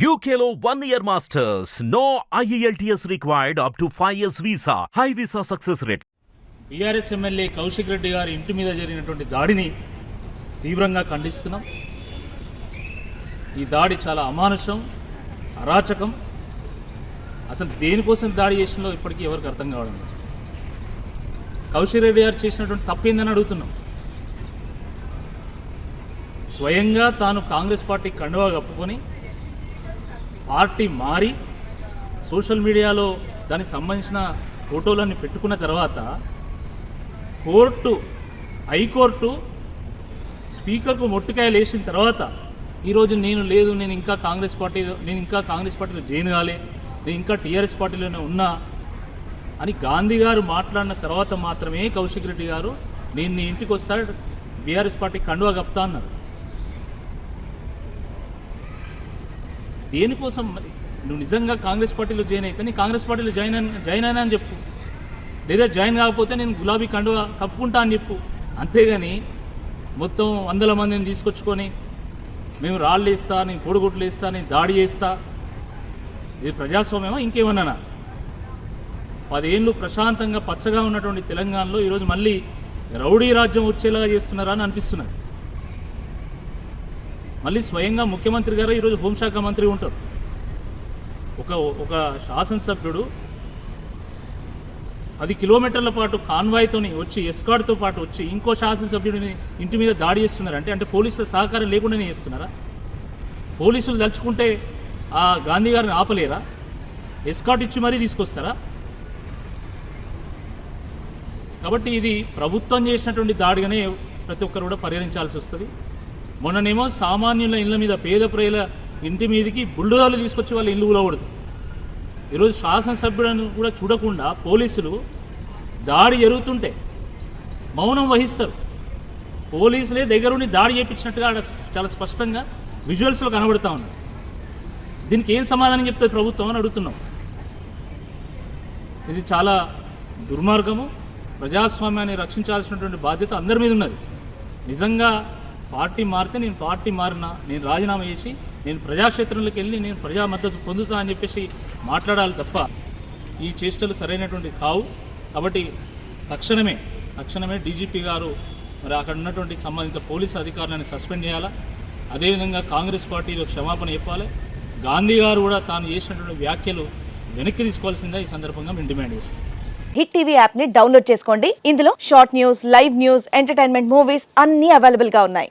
యూకేలో one year masters no E IELTS required up to 5 years visa. High visa success rate. BRS MLA Kaushik Reddy గారి ఇంటి మీద జరిగినటువంటి దాడిని తీవ్రంగా ఖండిస్తున్నాం. ఈ దాడి చాలా అమానుషం అరాచకం. అసలు దేనికోసం దాడి చేసినో ఇప్పటికీ ఎవరికి అర్థం కావడం కౌశిక్ రెడ్డి గారు చేసినటువంటి తప్పేందని అడుగుతున్నాం. స్వయంగా తాను కాంగ్రెస్ పార్టీ కండువా కప్పుకొని పార్టీ మారి సోషల్ మీడియాలో దానికి సంబంధించిన ఫోటోలన్నీ పెట్టుకున్న తర్వాత కోర్టు హైకోర్టు స్పీకర్కు మొట్టుకాయలు వేసిన తర్వాత ఈరోజు నేను లేదు నేను ఇంకా కాంగ్రెస్ పార్టీ నేను ఇంకా కాంగ్రెస్ పార్టీలో జాయిన్ కాలే నేను ఇంకా టీఆర్ఎస్ పార్టీలోనే ఉన్నా అని గాంధీ గారు మాట్లాడిన తర్వాత మాత్రమే కౌశిక్ రెడ్డి గారు నేను నీ ఇంటికి వస్తాడు బీఆర్ఎస్ పార్టీ కండువా కప్తా అన్నారు. దేనికోసం మరి? నువ్వు నిజంగా కాంగ్రెస్ పార్టీలో జాయిన్ అయితే నీ కాంగ్రెస్ పార్టీలో జాయిన్ అయిన జాయిన్ అయినా అని చెప్పు. లేదా జాయిన్ కాకపోతే నేను గులాబీ కండువా కప్పుకుంటా అని చెప్పు. అంతేగాని మొత్తం వందల మందిని తీసుకొచ్చుకొని మేము రాళ్ళు వేస్తా నేను పొడుగుట్లు వేస్తా నేను దాడి చేస్తా. ఇది ప్రజాస్వామ్యమా? ఇంకేమన్నానా? పదేళ్ళు ప్రశాంతంగా పచ్చగా ఉన్నటువంటి తెలంగాణలో ఈరోజు మళ్ళీ రౌడీ రాజ్యం వచ్చేలాగా చేస్తున్నారా అని అనిపిస్తున్నారు మళ్ళీ స్వయంగా ముఖ్యమంత్రి గారు ఈరోజు హోంశాఖ మంత్రి ఉంటారు. ఒక ఒక శాసనసభ్యుడు పది కిలోమీటర్ల పాటు కాన్వాయ్తోని వచ్చి ఎస్కాడ్తో పాటు వచ్చి ఇంకో శాసనసభ్యుడిని ఇంటి మీద దాడి చేస్తున్నారు? అంటే అంటే పోలీసుల సహకారం లేకుండానే చేస్తున్నారా? పోలీసులు తలుచుకుంటే ఆ గాంధీ గారిని ఆపలేరా? ఎస్కాట్ ఇచ్చి మరీ తీసుకొస్తారా? కాబట్టి ఇది ప్రభుత్వం చేసినటువంటి దాడిగానే ప్రతి ఒక్కరు కూడా పరిగణించాల్సి వస్తుంది. మొన్ననేమో సామాన్యుల ఇళ్ళ మీద పేద ప్రజల ఇంటి మీదకి బుల్డోజర్లు తీసుకొచ్చి వాళ్ళ ఇల్లు కూలగొడుతుంది ఈరోజు శాసనసభ్యులను కూడా చూడకుండా పోలీసులు దాడి జరుగుతుంటే మౌనం వహిస్తారు. పోలీసులే దగ్గరుండి దాడి చేయించినట్టుగా చాలా స్పష్టంగా విజువల్స్లో కనబడుతూ ఉన్నాయి. దీనికి ఏం సమాధానం చెప్తుంది ప్రభుత్వం అని అడుగుతున్నాం. ఇది చాలా దుర్మార్గము ప్రజాస్వామ్యాన్ని రక్షించాల్సినటువంటి బాధ్యత అందరి మీద ఉన్నది. నిజంగా పార్టీ మారితే నేను పార్టీ మారినా నేను రాజీనామా చేసి నేను ప్రజాక్షేత్రంలోకి వెళ్ళి నేను ప్రజా మద్దతు పొందుతా అని చెప్పేసి మాట్లాడాలి తప్ప ఈ చేష్టలు సరైనటువంటి కావు. కాబట్టి తక్షణమే తక్షణమే డీజీపీ గారు మరి అక్కడ ఉన్నటువంటి సంబంధిత పోలీసు అధికారులను సస్పెండ్ చేయాలా? అదేవిధంగా కాంగ్రెస్ పార్టీలో క్షమాపణ చెప్పాలి. గాంధీ గారు కూడా తాను చేసినటువంటి వ్యాఖ్యలు వెనక్కి తీసుకోవాల్సిందే ఈ సందర్భంగా మేము డిమాండ్ చేస్తాం హిట్ టీవీ యాప్ని డౌన్లోడ్ చేసుకోండి. ఇందులో short news live news entertainment movies అన్ని అవైలబుల్గా ఉన్నాయి.